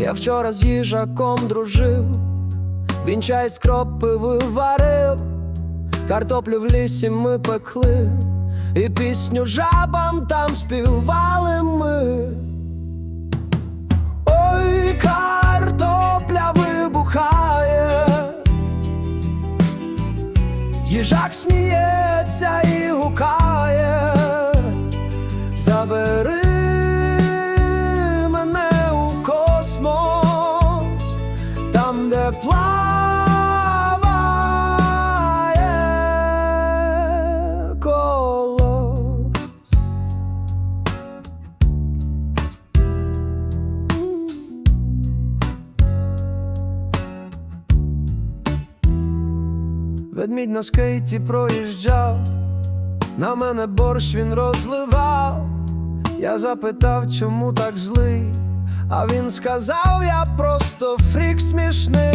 Я вчора з їжаком дружив, він чай з кропиви варив, картоплю в лісі ми пекли, і пісню жабам там співали ми. Ой, картопля вибухає, їжак сміється і гукає, Ведмідь на скейті проїжджав, на мене борщ він розливав. Я запитав, чому так злий, а він сказав, я просто фрік смішний.